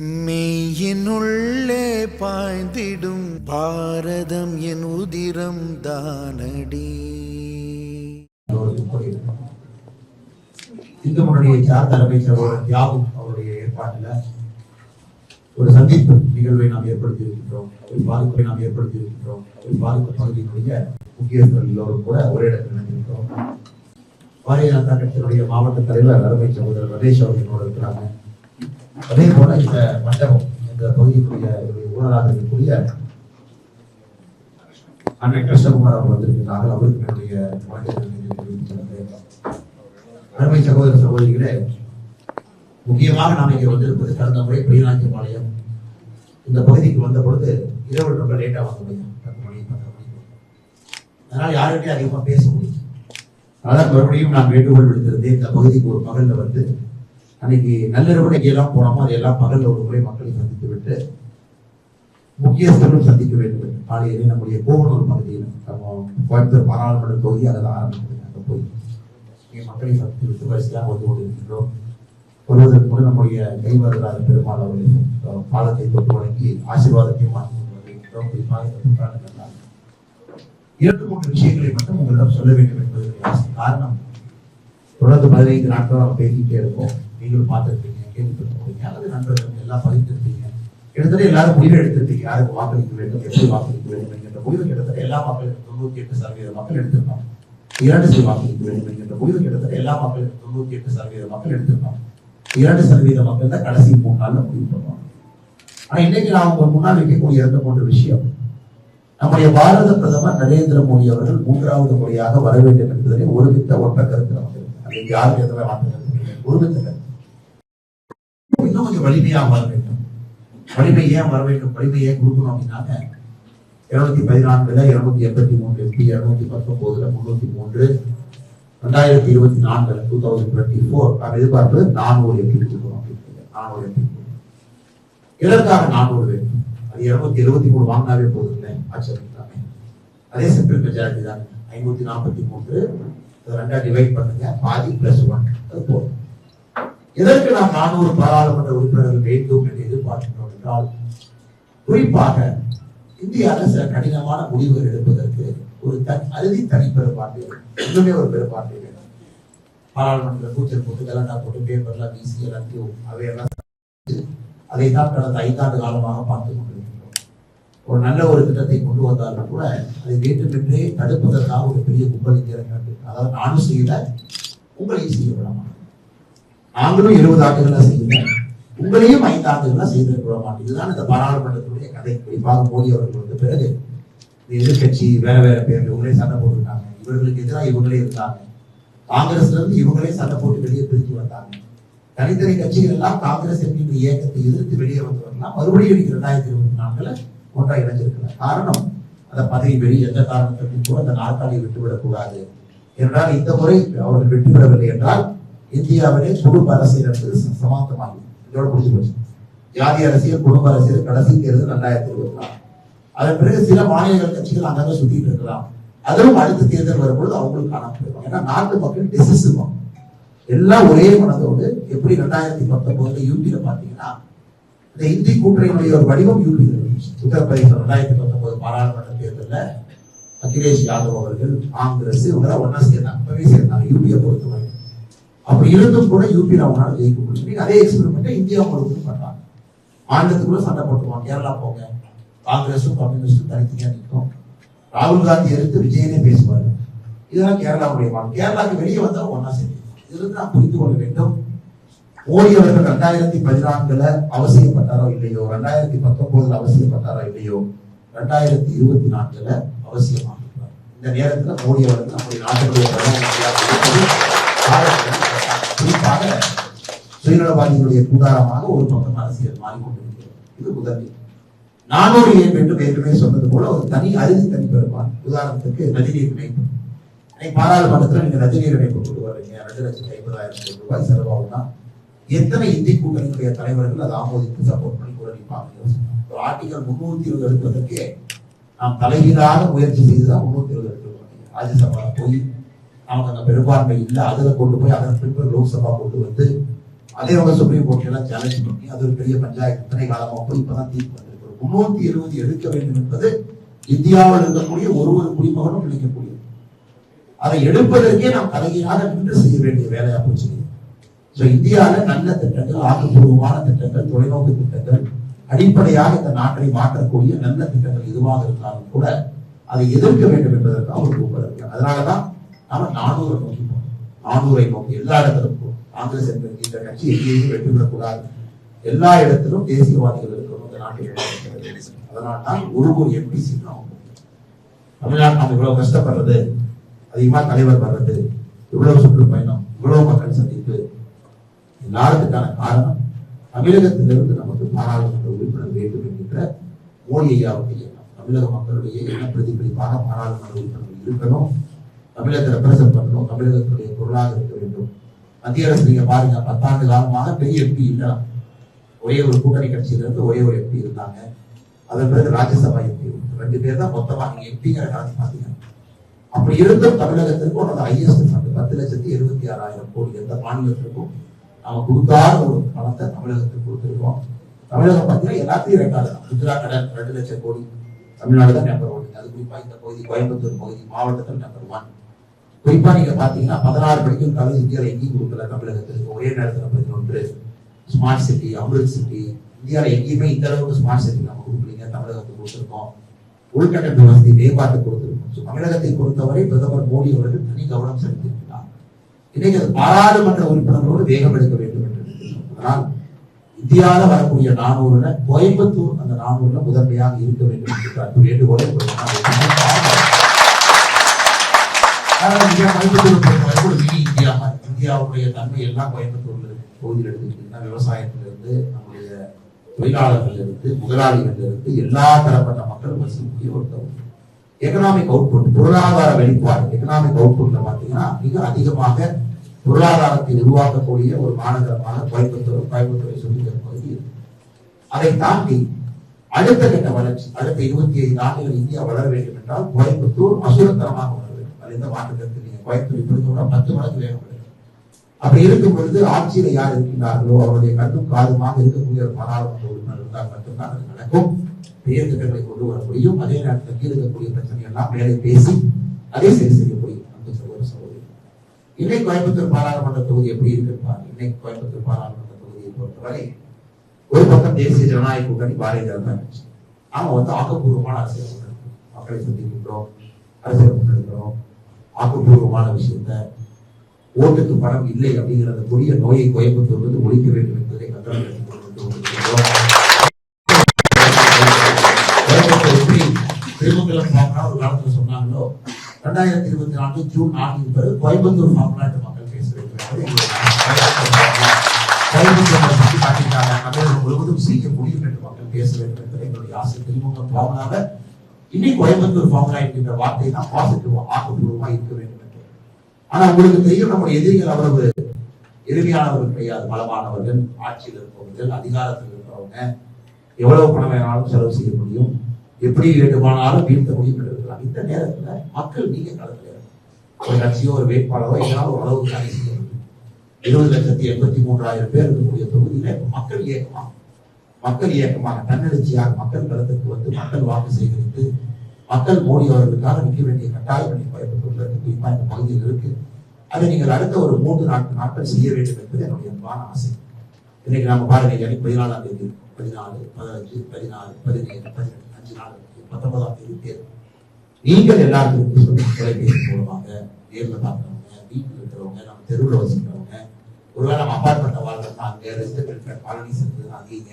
மெய்யினுள்ளே பாய்ந்திடும் பாரதம் என் உதிரம் தானடி. இந்து முன்னணியை சார் அமைச்சர் ஒரு தியாகும் அவருடைய ஏற்பாட்டில் ஒரு சந்திப்பு நிகழ்வை நாம் ஏற்படுத்தி இருக்கின்றோம் ஒரு பாதிப்பை நாம் ஏற்படுத்தி இருக்கின்றோம் ஒரு பாதிப்பு பகுதியினுடைய முக்கியஸ்தர்கள் எல்லோரும் கூட ஒரே இடத்தில் இணைந்திருக்கிறோம் பாரதிய ஜனதா கட்சியினுடைய மாவட்ட தலைவர் அருமை சகோதரர் ரமேஷ் அவர்களோடு இருக்கிறாங்க. அதே போல இந்த மண்டபம் இந்த பகுதியினுடைய ஊழலாக இருக்கக்கூடிய அண்ணன் கிருஷ்ணகுமார் அவர் வந்திருக்கிறார்கள் அவருக்கு என்னுடைய அருமை சகோதர சகோதரிகளே முக்கியமாக நாம் இங்கே வந்திருப்பது கடந்த முறை பெரியநாச்சிபாளையம் இந்த பகுதிக்கு வந்த பொழுது இரவு ரொம்ப லேட்டா வந்த முடியும் பத்து மணி பத்தரை மணி அதனால் யாருமே அதிகமா பேச முடியும் அதான் மறுபடியும் நான் வேண்டுகோள் விடுத்திருந்தேன் இந்த பகுதிக்கு ஒரு பகல்ல வந்து அன்னைக்கு நள்ளிரவு எங்கெல்லாம் போனோமோ அதையெல்லாம் பகல்ல ஒரு முறை மக்களை சந்தித்து விட்டு முக்கியஸ்தர்களும் சந்திக்க வேண்டும் என்று காலையிலே நம்முடைய கோவனூர் பகுதியில். நம்ம கோயம்புத்தூர் பாராளுமன்ற தொகுதி அதில் ஆரம்பிக்கிறது அங்கே போய் இங்கே மக்களை சந்தித்து விட்டு வரிசையாக வந்து கொண்டிருக்கின்றோம். வருவதற்கு முன் நம்முடைய கைவரலாத பெருமாள் அவர்களின் பாலத்தை தொட்டு வழங்கி ஆசீர்வாதத்தையும் வாங்கி குறிப்பாக இரண்டு மூன்று விஷயங்களை மட்டும் உங்களிடம் சொல்ல வேண்டும் என்பது காரணம் தொடர்ந்து பதினைந்து நாட்கள் நம்ம பேசிக்கிட்டே இருக்கோம். நீங்களும் பார்த்துருப்பீங்க கேள்விப்பட்டிருப்பீங்க அல்லது நண்பர்கள் எல்லாம் பதிந்திருப்பீங்க கிட்டத்தட்ட எல்லாரும் முடிவு எடுத்திருப்பீங்க. யாருக்கு வாக்களிக்க வேண்டும் எப்படி வாக்களிக்க வேண்டும் என்கின்ற முடிவு கிட்டத்தட்ட எல்லா மக்களுக்கும் தொண்ணூத்தி எட்டு சதவீத மக்கள் எடுத்திருப்பாங்க. இரண்டு சதவீத வாக்களிக்க வேண்டும் என்கின்ற முடிவு கிட்டத்தட்ட எல்லா மக்களுக்கும் தொண்ணூத்தி எட்டு சதவீத மக்கள் எடுத்திருப்பாங்க. இரண்டு சதவீத மக்கள் தான் கடைசி மூணு நாள்ல முடிவு பண்ணுவாங்க. ஆனா இன்னைக்கு நான் உங்க முன்னால் வைக்கக்கூடிய இரண்டு போன்ற விஷயம் நம்முடைய பாரத பிரதமர் நரேந்திர மோடி அவர்கள் மூன்றாவது முறையாக வர வேண்டும் என்பதிலே ஒருமித்த ஒற்ற கருத்து நமக்கு யாருக்கு எதிராக ஒருமித்த கருத்து. இன்னும் கொஞ்சம் வலிமையாக வர வேண்டும். வலிமை ஏன் வர வேண்டும்? வலிமை ஏன் கொடுக்கணும் அப்படின்னாங்க இருநூத்தி பதினான்குல இருநூத்தி எண்பத்தி மூணு எம்பி இருநூத்தி பத்தொன்பதுல முன்னூத்தி மூன்று ரெண்டாயிரத்தி இருபத்தி நான்குல டூ தௌசண்ட் டுவெண்ட்டி ஃபோர் நாம் எதிர்பார்ப்பது நானூறு எம்பி கொடுக்கணும் அப்படின்னு நானூறு எம்பி எதற்காக நானூறு வேண்டும். அது இருநூத்தி எழுபத்தி மூணு வாங்கினாவே போதும் இல்லை ஆச்சரித்தாமே அதே சிம்பிள் மெஜாரிட்டி தான். ஐநூத்தி நாற்பத்தி மூன்று. ரெண்டா டிவைட் பண்ணுங்க. பாதி பிளஸ் ஒன் அது போதும். எதற்கு நாம் நானூறு பாராளுமன்ற உறுப்பினர்கள் வேண்டும் என்று எதிர்பார்க்கின்றோம் என்றால் குறிப்பாக இந்தியாவில் சில கடினமான முடிவுகள் எடுப்பதற்கு ஒரு அறுதி தனி பெரும்பான்மை இன்னுமே ஒரு பெரும்பான்மை வேண்டும். பாராளுமன்றத்தில் கூச்சல் போட்டு கலண்டா போட்டு பேப்பர்லாம் வீசி எல்லாத்தையும் அவையெல்லாம் தான் கடந்த ஐந்தாண்டு காலமாக பார்த்துக் கொண்டிருக்கின்றோம். ஒரு நல்ல ஒரு திட்டத்தை கொண்டு வந்தாலும் கூட அதை வேண்டுமென்றே தடுப்பதற்காக ஒரு பெரிய கும்பல் இங்கே இருக்கிறது அதாவது நானும் செய்யல உங்களையும் செய்ய விடாமல் நாங்களும் இருபது ஆண்டுகளா செய்யல உங்களையும் ஐந்து ஆண்டுகளா செய்திருக்க மாட்டோம். மாட்டேன் இதுதான் இந்த பாராளுமன்றத்துடைய கதை. குறிப்பாக மோடி அவர்கள் வந்த பிறகு எதிர்கட்சி வேற வேற பேர் இவங்களே சண்டை போட்டுருக்காங்க இவர்களுக்கு எதிராக இவங்களே இருந்தாங்க. காங்கிரஸ்ல இருந்து இவங்களே சண்டை போட்டு வெளியே பிரிஞ்சு வந்தாங்க. தனித்தனி கட்சிகள் எல்லாம் காங்கிரஸ் என்கின்ற இயக்கத்தை எதிர்த்து வெளியே வந்தவர்கள்லாம் மறுபடியும் இன்னைக்கு ரெண்டாயிரத்தி இருபத்தி நான்குல ஒன்றா இணைஞ்சிருக்கிறார். காரணம் அந்த பதவி வெளி எந்த காரணத்திற்கும் கூட அந்த நாற்காலியை விட்டுவிடக் கூடாது. என்றால் இந்த முறை அவர்கள் விட்டுவிடவில்லை என்றால் இந்தியாவிலே குடும்ப அரசியல் என்பது ச- சமாந்தமாகும் இதோட முடிஞ்சு போச்சு. ஜாதி அரசியல் குடும்ப அரசியல் கடைசி தேர்தல் ரெண்டாயிரத்தி இருபத்தி நாலு. அதன் பிறகு சில மாநில கட்சிகள் அங்கங்க சுத்திட்டு இருக்கலாம். அதுவும் அடுத்த தேர்தல் வரும்பொழுது அவங்களுக்கு காணாம ஏன்னா நாட்டு மக்கள் டிசிசிவ் எல்லாம் ஒரே மனதோடு எப்படி ரெண்டாயிரத்தி பத்தொன்பதுல யூபியில பாத்தீங்கன்னா இந்த இந்தி கூட்டணியினுடைய ஒரு வடிவம் யூபியில் இருந்துச்சு. உத்தரப்பிரதேசம் ரெண்டாயிரத்தி பத்தொன்பது பாராளுமன்ற தேர்தலில் அகிலேஷ் யாதவ் அவர்கள் காங்கிரஸ் இவங்கெல்லாம் ஒன்னா சேர்ந்தாங்க. அப்பவே சேர்ந்தாங்க. யூபியை பொறுத்தவரை. அப்படி இருந்தும் கூட யூபியில் அவங்களால ஜெயிக்க முடியும் நீங்க அதே எக்ஸ்பெரிமெண்ட் இந்தியா முழுவதும் பண்றாங்க. மாநிலத்துக்குள்ள சண்டை போட்டுருவாங்க. கேரளா போங்க. காங்கிரஸும் கம்யூனிஸ்டும் தனித்தனியாக நிற்கும். ராகுல் காந்தி எடுத்து விஜயனே பேசுவார். இதெல்லாம் கேரளாவுடைய மாநிலம் கேரளாவுக்கு வெளியே வந்தால் ஒன்றா சரி இதிலிருந்து நாம் புரிந்து கொள்ள வேண்டும். மோடி அவர்கள் ரெண்டாயிரத்தி பதினான்குல அவசியப்பட்டாரோ இல்லையோ? ரெண்டாயிரத்தி பத்தொன்பதுல அவசியப்பட்டாரோ இல்லையோ? ரெண்டாயிரத்தி இருபத்தி நான்குல அவசியமாக இந்த நேரத்தில் மோடி அவர்கள் நம்முடைய நாட்டினுடைய பிரதமர் காரணமாக சுயநலவாதிகளுடைய கூடாரமாக ஒரு பக்கம் அரசியல் மாறிக்கொண்டிருக்கிறது. இது முதல் நானூறு ஏன் என்று ஏற்கனவே சொன்னது போல ஒரு தனி அறுதி தனி பெறுவார் உதாரணத்துக்கு நதிநீர் இணைப்பு இன்னைக்கு பாராளுமன்றத்தில் நீங்க நதிநீர் இணைப்பு கொண்டு வர்றீங்க ரெண்டு லட்சத்தி ஐம்பதாயிரம் கோடி ரூபாய் செலவாகும்னா எத்தனை இந்தி கூட்டணிகளுடைய தலைவர்கள் அதை ஆமோதித்து சப்போர்ட் பண்ணி கூட ஒரு ஆர்டிகல் முன்னூத்தி இருபது எடுப்பதற்கே நாம் தலைகீழாக முயற்சி செய்துதான் முன்னூத்தி இருபது எடுக்கிறோம் ராஜ்யசபா போய் நமக்கு அந்த பெரும்பான்மை இல்லை அதில் கொண்டு போய் அதன் பின்பு லோக்சபா கொண்டு வந்து அதே அவங்க சுப்ரீம் கோர்ட்ல சேலஞ்ச் பண்ணி அது ஒரு பெரிய பஞ்சாயத்து இத்தனை காலமாக போய் இப்பதான் தீர்ப்பு வந்திருக்கு முன்னூத்தி எழுபது எடுக்க வேண்டும் என்பது இந்தியாவில் இருக்கக்கூடிய ஒரு ஒரு குடிமகனும் நினைக்கக்கூடியது அதை எடுப்பதற்கே நாம் தலைகீழாக நின்று செய்ய வேண்டிய வேலையா போச்சு. ஸோ இந்தியாவில் நல்ல திட்டங்கள் ஆக்கப்பூர்வமான திட்டங்கள் தொலைநோக்கு திட்டங்கள் அடிப்படையாக இந்த நாட்டை மாற்றக்கூடிய நல்ல திட்டங்கள் எதுவாக இருந்தாலும் கூட அதை எதிர்க்க வேண்டும் என்பதற்கு ஒரு கூப்பிட இருக்கு அதனாலதான் நாம நானூறு நோக்கி போறோம் நானூரை நோக்கி எல்லா இடத்திலும் காங்கிரஸ் என்ற இந்த கட்சி எங்கேயும் வெற்றி பெறக்கூடாது எல்லா இடத்திலும் தேசியவாதிகள் இருக்கணும். இந்த நாட்டில் அதனால தான் ஒரு ஒரு எம்பி சீட் தமிழ்நாட்டில் நம்ம இவ்வளவு கஷ்டப்படுறது அதிகமா தலைவர் வர்றது இவ்வளவு சுற்றுப்பயணம் இவ்வளவு மக்கள் சந்திப்பு எல்லாத்துக்கான காரணம் தமிழகத்திலிருந்து நமக்கு பாராளுமன்ற உறுப்பினர் வேண்டும் என்கின்ற மோடி ஐயாவுடைய தமிழக மக்களுடைய எண்ண பிரதிபலிப்பாக பாராளுமன்ற உறுப்பினர்கள் இருக்கணும். தமிழகத்தை ரெப்ரசென்ட் பண்ணணும் தமிழகத்துடைய பொருளாக இருக்க வேண்டும். மத்திய அரசு நீங்க பாருங்க பத்தாண்டு காலமாக பெரிய எம்பி இல்ல. ஒரே ஒரு கூட்டணி கட்சியில இருந்து ஒரே ஒரு எம்பி இருந்தாங்க. அதன் பிறகு ராஜ்யசபா எம்பி ரெண்டு பேர் தான் மொத்தமா நீங்க எம்பிங்கிற காலத்து பாத்தீங்க அப்படி இருந்தும் தமிழகத்திற்கு உனது ஹையஸ்ட் ஃபண்ட் பத்து லட்சத்தி எழுபத்தி ஆறாயிரம் கோடி எந்த மாநிலத்திற்கும் நாம கொடுத்தாத ஒரு பணத்தை தமிழகத்துக்கு கொடுத்துருக்கோம். தமிழகம் பார்த்தீங்கன்னா எல்லாத்தையும் ரெண்டாவது தான். குஜராத் கடன் ரெண்டு லட்சம் கோடி தமிழ்நாடு தான் நம்பர் ஒன் அது குறிப்பாக இந்த பகுதி கோயம்புத்தூர் பகுதி மாவட்டத்தில் நம்பர் ஒன் குறிப்பா நீங்க பாத்தீங்கன்னா பதினாறு படிக்கும் காலேஜ் இந்தியாவில் எங்கேயும் கொடுக்கல தமிழகத்திற்கு ஒரே நேரத்தில் பதினொன்று ஸ்மார்ட் சிட்டி அமிர்த் சிட்டி இந்தியாவில் எங்கேயுமே இந்த அளவுக்கு ஸ்மார்ட் சிட்டி நம்ம கொடுக்கலீங்க தமிழகத்துக்கு கொடுத்துருக்கோம். உள்கட்டமைப்பு வசதி மேம்பாட்டு கொடுத்திருக்கோம். தமிழகத்தை பொறுத்தவரை பிரதமர் மோடி அவர்கள் தனி கவனம் செலுத்தியிருக்கிறார். இன்னைக்கு அது பாராளுமன்ற உறுப்பினர்களோடு வேகம் எடுக்க வேண்டும் என்று ஆனால் இந்தியாவில் வரக்கூடிய நானூறுல கோயம்புத்தூர் அந்த நானூறுல முதன்மையாக இருக்க வேண்டும் என்ற வேண்டுகோளை உங்களுக்கு நான் வைக்கிறேன். ஆனால் இந்தியா கோயம்புத்தூர் இந்தியா இந்தியாவுடைய தன்மை எல்லாம் கோயம்புத்தூர்ல இருக்கு பகுதியில் எடுத்துக்கிட்டீங்கன்னா விவசாயத்திலிருந்து நம்முடைய தொழிலாளர்கள் இருந்து முதலாளிகள் இருந்து எல்லா தரப்பட்ட மக்கள் வசிக்கக்கூடிய ஒரு தகுதி எக்கனாமிக் அவுட்புட் பொருளாதார வெளிப்பாடு எக்கனாமிக் அவுட்புட்ல பாத்தீங்கன்னா மிக அதிகமாக பொருளாதாரத்தை உருவாக்கக்கூடிய ஒரு மாநகரமாக கோயம்புத்தூர் கோயம்புத்தூரை சொல்லி பகுதி இருக்கு அதை தாண்டி அடுத்த கட்ட வளர்ச்சி அடுத்த இருபத்தி ஐந்து ஆண்டுகள் இந்தியா வளர வேண்டும் என்றால் கோயம்புத்தூர் அசுரத்தரமாக வளரும் வேண்டும் அது எந்த மாற்று கருத்து நீங்க கோயம்புத்தூர் இப்பொழுது பத்து மடங்கு வேகம் அப்படி இருக்கும் பொழுது ஆட்சியில யார் இருக்கின்றார்களோ அவருடைய கண்ணும் காதுமாக இருக்கக்கூடிய ஒரு பாராளுமன்ற உறுப்பினர் இருந்தால் மட்டும்தான் அது நடக்கும். பெரிய திட்டங்களை கொண்டு வர முடியும். அதே நேரத்தில் கீழ் பிரச்சனை எல்லாம் மேலே பேசி அதே சரி செய்ய முடியும். அந்த சகோதர சகோதரி. இன்னைக்கு கோயம்புத்தூர் பாராளுமன்ற தொகுதி எப்படி இருக்குன்னு இன்னைக்கு கோயம்புத்தூர் பாராளுமன்ற தொகுதியை பொறுத்தவரை ஒரு பக்கம் தேசிய ஜனநாயக கூட்டணி பாரதிய ஜனதா கட்சி. நாம வந்து ஆக்கப்பூர்வமான அரசியல் முன்னெடுக்கிறோம். மக்களை சந்திக்கின்றோம் அரசியல் முன்னெடுக்கிறோம் ஆக்கப்பூர்வமான விஷயத்த ஓட்டுக்கு பணம் இல்லை அப்படிங்கிற அந்த கொடிய நோயை கோயம்புத்தூர் வந்து ஒழிக்க வேண்டும் என்பதை கண்டனம் எடுத்துக் கொண்டு திருமங்கலம் ஃபார்முலா ஒரு காலத்துல சொன்னாங்களோ ரெண்டாயிரத்தி இருபத்தி நான்கு ஜூன் நான்கின் பிறகு கோயம்புத்தூர் ஃபார்முலா மக்கள் பேச வேண்டும் என்பது தமிழகம் முழுவதும் செய்ய முடியும் என்று மக்கள் பேச வேண்டும் என்பது எங்களுடைய ஆசை. திருமங்கலம் ஃபார்முலாவை இன்னைக்கு கோயம்புத்தூர் ஃபார்முலா என்கின்ற வார்த்தை தான் பாசிட்டிவ் ஆக்கப்பூர்வமா இருக்க வேண்டும் என்று. ஆனா உங்களுக்கு தெரியும் நம்முடைய எதிரிகள் அவ்வளவு எளிமையானவர்கள் கிடையாது பலமானவர்கள் ஆட்சியில் இருப்பவர்கள் அதிகாரத்தில் இருக்கிறவங்க எவ்வளவு பணம் வேணாலும் செலவு செய்ய முடியும். எப்படி வேண்டுமானாலும் வீழ்த்த முடியும் இருக்கலாம். இந்த நேரத்துல மக்கள் நீங்க களத்துல ஒரு கட்சியோ ஒரு வேட்பாளரோ எங்களால் ஒரு அளவுக்கு செய்ய முடியும். இருபது லட்சத்தி எண்பத்தி மூன்றாயிரம் பேர் இருக்கக்கூடிய தொகுதியில மக்கள் இயக்கமாக மக்கள் இயக்கமாக தன்னெழுச்சியாக மக்கள் களத்துக்கு வந்து மக்கள் வாக்கு சேகரித்து மக்கள் மோடி அவர்களுக்காக நிற்க வேண்டிய கட்டாயம் இன்னைக்கு குறிப்பாக இந்த பகுதியில் இருக்கு. அதை நீங்கள் அடுத்த ஒரு மூன்று நான்கு நாட்கள் செய்ய வேண்டும் என்பது என்னுடைய அன்பான ஆசை. இன்னைக்கு நாம பாருங்க இன்னைக்கு பதினாலாம் தேதி பதினாலு பதினஞ்சு பதினாறு பதினேழு பதினெட்டு அஞ்சு நாள் பத்தொன்பதாம் தேதி தேர்வு நீங்கள் எல்லாருக்கும் தொலைபேசி மூலமாக நேரில் பார்க்கிறவங்க வீட்டில் இருக்கிறவங்க நம்ம தெருவில் வசிக்கிறவங்க ஒருவேளை நம்ம அப்பார்ட்மெண்ட் வாழ்றோம்னா அங்கே ரெசிடென்ட் காலனி சென்று அங்கீங்க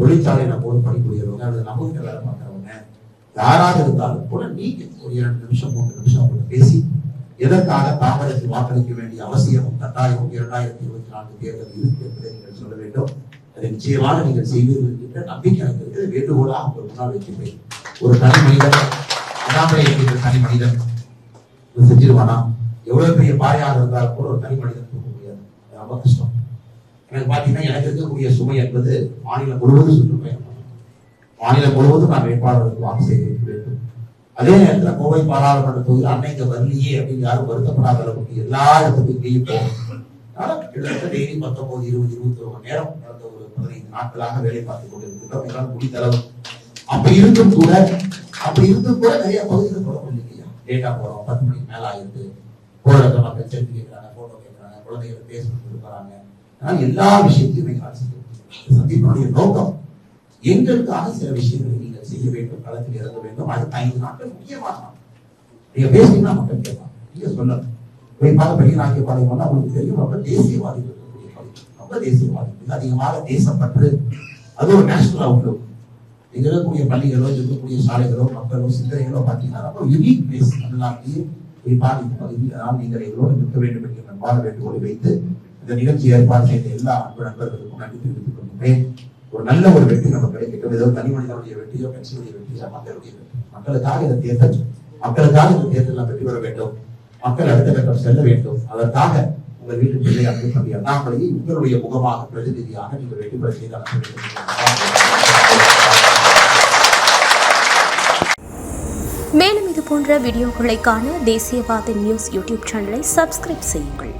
தொழிற்சாலை நம்ம போது பணிபுரியறவங்க அல்லது நமக்கு வேலை பார்க்குறவங்க யாராக இருந்தாலும் கூட நீங்க ஒரு இரண்டு நிமிஷம் மூன்று நிமிஷம் அவங்க பேசி எதற்காக தாமதத்தில் வாக்களிக்க வேண்டிய அவசியமும் கட்டாயமும் இரண்டாயிரத்தி இருபத்தி நான்கு தேர்தல் இருக்கு என்பதை நீங்கள் சொல்ல வேண்டும். அதை நிச்சயமாக நீங்கள் செய்வீர்கள் என்ற நம்பிக்கை எனக்கு இருக்கிறது வேண்டுகோளாக உங்கள் முன்னால் வைக்கிறேன் ஒரு தனி மனிதன் அண்ணாமலை என்கிற தனி மனிதன். செஞ்சிருவானா? எவ்வளவு பெரிய பாறையாக இருந்தாலும் கூட ஒரு தனி மனிதன் தூக்க முடியாது. ரொம்ப கஷ்டம். எனக்கு பார்த்தீங்கன்னா எனக்கு இருக்கக்கூடிய சுமை என்பது மாநிலம் முழுவதும் சுற்றுப்பயணம் மாநிலம் முழுவதும் நான் வேட்பாளர்களுக்கு வாக்கு சேகரிக்க வேண்டும். அதே நேரத்துல கோவை பாராளுமன்ற தொகுதியில் அன்னைக்கு வரலையே அப்படின்னு யாரும் வருத்தப்படாத அளவுக்கு எல்லா இடத்துக்கும் இங்கேயும் போகும். கிட்டத்தட்ட டெய்லி பத்தொன்பது இருபது இருபத்தி ஒரு மணி நேரம் கடந்த ஒரு பதினைந்து நாட்களாக வேலை பார்த்துக் கொண்டிருக்கிறோம் எங்களால் முடிந்தளவு அப்படி இருந்தும் கூட அப்படி இருந்தும் கூட நிறைய பகுதியில் போட முடியலையா? டேட்டா போறோம். பத்து மணிக்கு மேல ஆயிருக்கு போற மக்கள் செல்ஃபி கேட்கறாங்க போட்டோ கேட்கறாங்க குழந்தைகள் பேஸ்புக் இருக்கிறாங்க அதனால எல்லா விஷயத்தையும் சந்திப்பினுடைய நோக்கம். எங்களுக்காக சில விஷயங்களை நீங்கள் செய்ய வேண்டும் களத்தில் இறங்க வேண்டும். அது ஐந்து நாட்கள் முக்கியமான நீங்க பேசினா மக்கள் கேட்பாங்க. நீங்க சொல்லணும். குறிப்பாக பெரிய நாட்டிய பாளையம் உங்களுக்கு தெரியும். ரொம்ப தேசியவாதிகள் ரொம்ப தேசியவாதி. மிக அதிகமாக தேசப்பற்று. அது ஒரு நேஷனல் அவுட்லுக் இங்க இருக்கக்கூடிய பள்ளிகளோ இருக்கக்கூடிய சாலைகளோ மக்களோ சிந்தனைகளோ பார்த்தீங்கன்னா ரொம்ப யூனிக் பிளேஸ் தமிழ்நாட்டிலேயே குறிப்பாக இந்த பகுதியில் அதனால் நீங்கள் எங்களோடு நிற்க வேண்டும் என்கிற வேண்டுகோளை வைத்து இந்த நிகழ்ச்சி ஏற்பாடு செய்த எல்லா அன்பு நண்பர்களுக்கும் நன்றி தெரிவித்துக் கொள்கிறேன். ஒரு நல்ல ஒரு வெற்றி நமக்கு கிடைக்கட்டும். ஏதோ தனி மனிதனுடைய வெற்றியோ கட்சியுடைய வெற்றியோ மக்களுடைய வெற்றி மக்களுக்காக இந்த தேர்தல் மக்களுக்காக இந்த தேர்தலில் வெற்றி பெற வேண்டும். மக்கள் அடுத்த கட்டம் செல்ல வேண்டும். அதற்காக உங்கள் வீட்டு பிள்ளை அன்பு தம்பி அண்ணாமலையை உங்களுடைய முகமாக பிரதிநிதியாக நீங்கள் வெற்றி பெற செய்து அனுப்ப வேண்டும். மேலும் இது போன்ற வீடியோக்களை காண தேசியவாத நியூஸ் யூடியூப் சேனலை சப்ஸ்கிரைப் செய்யுங்கள்.